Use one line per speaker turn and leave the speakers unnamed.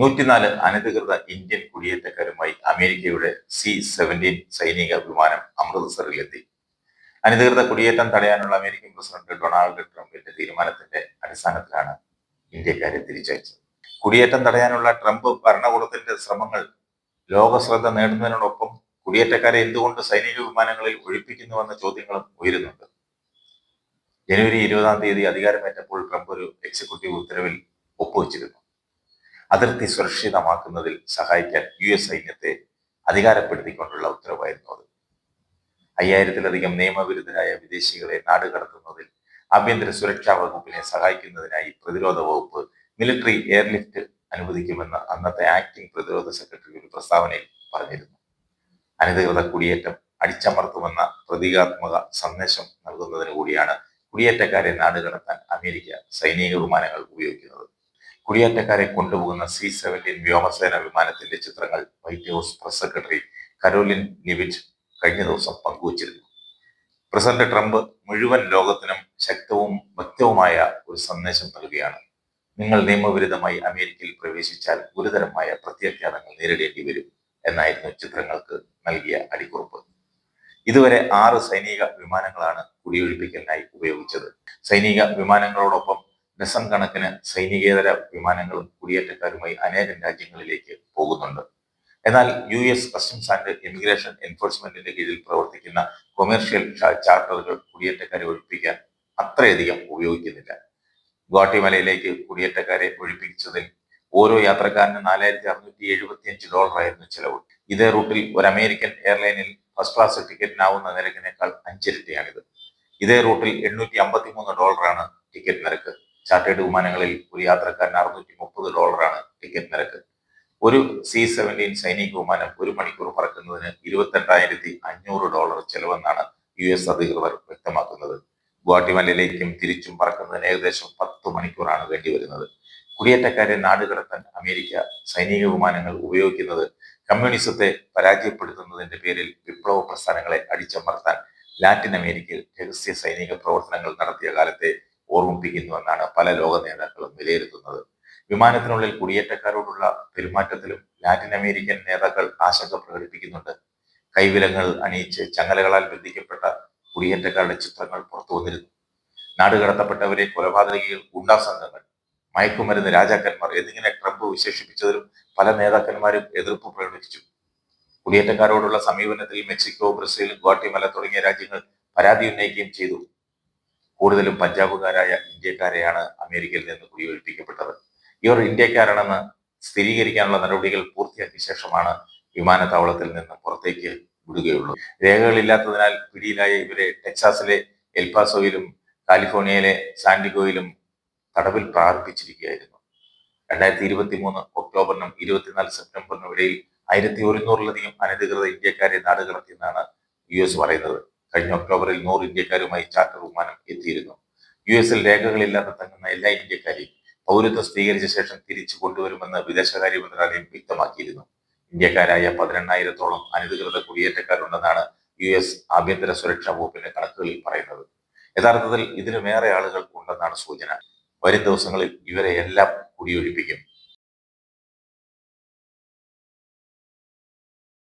നൂറ്റിനാല് അനധികൃത ഇന്ത്യൻ കുടിയേറ്റക്കാരുമായി അമേരിക്കയുടെ സി സെവന്റീൻ സൈനിക വിമാനം അമൃത്സറിലെത്തി. അനധികൃത കുടിയേറ്റം തടയാനുള്ള അമേരിക്കൻ പ്രസിഡന്റ് ഡൊണാൾഡ് ട്രംപിന്റെ തീരുമാനത്തിന്റെ അടിസ്ഥാനത്തിലാണ് ഇന്ത്യക്കാരെ തിരിച്ചയച്ചത്. കുടിയേറ്റം തടയാനുള്ള ട്രംപ് ഭരണകൂടത്തിന്റെ ശ്രമങ്ങൾ ലോക ശ്രദ്ധ നേടുന്നതിനോടൊപ്പം കുടിയേറ്റക്കാരെ എന്തുകൊണ്ട് സൈനിക വിമാനങ്ങളിൽ ഒഴിപ്പിക്കുന്നുവെന്ന ചോദ്യങ്ങളും ഉയരുന്നുണ്ട്. ജനുവരി ഇരുപതാം തീയതി അധികാരമേറ്റപ്പോൾ ട്രംപ് ഒരു എക്സിക്യൂട്ടീവ് ഉത്തരവിൽ ഒപ്പുവെച്ചിരുന്നു. അതിർത്തി സുരക്ഷിതമാക്കുന്നതിൽ സഹായിക്കാൻ യു എസ് സൈന്യത്തെ അധികാരപ്പെടുത്തിക്കൊണ്ടുള്ള ഉത്തരവായിരുന്നു അത്. അയ്യായിരത്തിലധികം നിയമവിരുദ്ധരായ വിദേശികളെ നാടുകടത്തുന്നതിൽ ആഭ്യന്തര സുരക്ഷാ വകുപ്പിനെ സഹായിക്കുന്നതിനായി പ്രതിരോധ വകുപ്പ് മിലിറ്ററി എയർലിഫ്റ്റ് അനുവദിക്കുമെന്ന് അന്നത്തെ ആക്ടിംഗ് പ്രതിരോധ സെക്രട്ടറി ഒരു പ്രസ്താവനയിൽ പറഞ്ഞിരുന്നു. അനധികൃത കുടിയേറ്റം അടിച്ചമർത്തുമെന്ന പ്രതീകാത്മക സന്ദേശം നൽകുന്നതിന് കൂടിയാണ് കുടിയേറ്റക്കാരെ നാടുകടത്താൻ അമേരിക്ക സൈനിക വിമാനങ്ങൾ ഉപയോഗിക്കുന്നത്. കുടിയേറ്റക്കാരെ കൊണ്ടുപോകുന്ന സി സെവന്റീൻ വ്യോമസേന വിമാനത്തിന്റെ ചിത്രങ്ങൾ White House press secretary Karoline നിവിച്ച് കഴിഞ്ഞ ദിവസം പങ്കുവച്ചിരുന്നു. പ്രസിഡന്റ് ട്രംപ് മുഴുവൻ ലോകത്തിനും ശക്തവും വ്യക്തവുമായ ഒരു സന്ദേശം നൽകുകയാണ്. നിങ്ങൾ നിയമവിരുദ്ധമായി അമേരിക്കയിൽ പ്രവേശിച്ചാൽ ഗുരുതരമായ പ്രത്യാഘാതങ്ങൾ നേരിടേണ്ടി വരും എന്നായിരുന്നു ചിത്രങ്ങൾക്ക് നൽകിയ അടിക്കുറിപ്പ്. ഇതുവരെ ആറ് സൈനിക വിമാനങ്ങളാണ് കുടിയൊഴിപ്പിക്കലിനായി ഉപയോഗിച്ചത്. സൈനിക വിമാനങ്ങളോടൊപ്പം ഡസൺ കണക്കിന് സൈനികേതര വിമാനങ്ങളും കുടിയേറ്റക്കാരുമായി അനേകം രാജ്യങ്ങളിലേക്ക് പോകുന്നുണ്ട്. എന്നാൽ U S customs and immigration എൻഫോഴ്സ്മെന്റിന്റെ കീഴിൽ പ്രവർത്തിക്കുന്ന കൊമേഴ്ഷ്യൽ ചാർട്ടറുകൾ കുടിയേറ്റക്കാരെ ഒഴിപ്പിക്കാൻ അത്രയധികം ഉപയോഗിക്കുന്നില്ല. ഗുവാട്ടിമലയിലേക്ക് കുടിയേറ്റക്കാരെ ഒഴിപ്പിച്ചതിൽ ഓരോ യാത്രക്കാരന് നാലായിരത്തി അറുന്നൂറ്റി എഴുപത്തി അഞ്ച് ഡോളർ ആയിരുന്നു ചെലവ്. ഇതേ റൂട്ടിൽ ഒരു അമേരിക്കൻ എയർലൈനിൽ ഫസ്റ്റ് ക്ലാസ് ടിക്കറ്റിനാവുന്ന നിരക്കിനേക്കാൾ അഞ്ചിരട്ടിയാണിത്. ഇതേ റൂട്ടിൽ എണ്ണൂറ്റി അമ്പത്തി മൂന്ന് ഡോളറാണ് ടിക്കറ്റ് നിരക്ക്. ചാർട്ടേഡ് വിമാനങ്ങളിൽ ഒരു യാത്രക്കാരന് അറുന്നൂറ്റി മുപ്പത് ഡോളറാണ് ടിക്കറ്റ് നിരക്ക്. ഒരു സി സെവന്റീൻ സൈനിക വിമാനം ഒരു മണിക്കൂർ പറക്കുന്നതിന് ഇരുപത്തെട്ടായിരത്തി അഞ്ഞൂറ് ഡോളർ ചെലവെന്നാണ് യു എസ് അധികൃതർ വ്യക്തമാക്കുന്നത്. ഗുവാട്ടിമലയിലേക്കും തിരിച്ചും പറക്കുന്നതിന് ഏകദേശം പത്ത് മണിക്കൂറാണ് വേണ്ടിവരുന്നത്. കുടിയേറ്റക്കാരെ നാടുകടത്താൻ അമേരിക്ക സൈനിക വിമാനങ്ങൾ ഉപയോഗിക്കുന്നത് കമ്മ്യൂണിസത്തെ പരാജയപ്പെടുത്തുന്നതിന്റെ പേരിൽ വിപ്ലവ പ്രസ്ഥാനങ്ങളെ അടിച്ചമർത്താൻ ലാറ്റിൻ അമേരിക്കയിൽ രഹസ്യ സൈനിക പ്രവർത്തനങ്ങൾ നടത്തിയ കാലത്തെ ഓർമ്മിപ്പിക്കുന്നുവെന്നാണ് പല ലോക നേതാക്കളും വിലയിരുത്തുന്നത്. വിമാനത്തിനുള്ളിൽ കുടിയേറ്റക്കാരോടുള്ള പെരുമാറ്റത്തിലും ലാറ്റിൻ അമേരിക്കൻ നേതാക്കൾ ആശങ്ക പ്രകടിപ്പിക്കുന്നുണ്ട്. കൈവിലങ്ങൾ അണിയിച്ച് ചങ്ങലകളാൽ ബന്ധിക്കപ്പെട്ട കുടിയേറ്റക്കാരുടെ ചിത്രങ്ങൾ പുറത്തു വന്നിരുന്നു. നാടുകടത്തപ്പെട്ടവരെ കൊലപാതകികൾ ഗുണ്ടാ സംഘങ്ങൾ മയക്കുമരുന്ന് രാജാക്കന്മാർ എന്നിങ്ങനെ ട്രംപ് വിശേഷിപ്പിച്ചതിലും പല നേതാക്കന്മാരും എതിർപ്പ് പ്രകടിപ്പിച്ചു. കുടിയേറ്റക്കാരോടുള്ള സമീപനത്തിൽ മെക്സിക്കോ ബ്രസീൽ ഗോട്ടിമല തുടങ്ങിയ രാജ്യങ്ങൾ പരാതി ഉന്നയിക്കുകയും ചെയ്തു. കൂടുതലും പഞ്ചാബുകാരായ ഇന്ത്യക്കാരെയാണ് അമേരിക്കയിൽ നിന്ന് കുടിയൊഴിപ്പിക്കപ്പെട്ടത്. ഇവർ ഇന്ത്യക്കാരാണെന്ന് സ്ഥിരീകരിക്കാനുള്ള നടപടികൾ പൂർത്തിയാക്കിയ ശേഷമാണ് വിമാനത്താവളത്തിൽ നിന്ന് പുറത്തേക്ക് വിടുകയുള്ളൂ. രേഖകളില്ലാത്തതിനാൽ പിടിയിലായ ഇവരെ ടെക്സാസിലെ എൽപാസോയിലും കാലിഫോർണിയയിലെ സാൻഡിഗോയിലും തടവിൽ പ്രാർപ്പിച്ചിരിക്കുകയായിരുന്നു. രണ്ടായിരത്തി ഇരുപത്തി മൂന്ന് ഒക്ടോബറിനും ഇരുപത്തിനാല് സെപ്റ്റംബറിനും ഇടയിൽ ആയിരത്തി ഒരുന്നൂറിലധികം അനധികൃത ഇന്ത്യക്കാരെ നാടുകടത്തിയെന്നാണ് യു എസ് പറയുന്നത്. കഴിഞ്ഞ ഒക്ടോബറിൽ നൂറ് ഇന്ത്യക്കാരുമായി ചാർട്ടർ വിമാനം എത്തിയിരുന്നു. യു എസിൽ രേഖകളില്ലാതെ തങ്ങുന്ന എല്ലാ ഇന്ത്യക്കാരെയും പൗരത്വം സ്ഥിരീകരിച്ച ശേഷം തിരിച്ചു കൊണ്ടുവരുമെന്ന് വിദേശകാര്യ മന്ത്രാലയം വ്യക്തമാക്കിയിരുന്നു. ഇന്ത്യക്കാരായ പതിനെണ്ണായിരത്തോളം അനധികൃത കുടിയേറ്റക്കാരുണ്ടെന്നാണ് യു എസ് ആഭ്യന്തര സുരക്ഷാ വകുപ്പിന്റെ കണക്കുകളിൽ പറയുന്നത്. യഥാർത്ഥത്തിൽ ഇതിന് വേറെ ആളുകൾ ഉണ്ടെന്നാണ് സൂചന. വരും ദിവസങ്ങളിൽ ഇവരെ എല്ലാം കുടിയൊഴിപ്പിക്കും.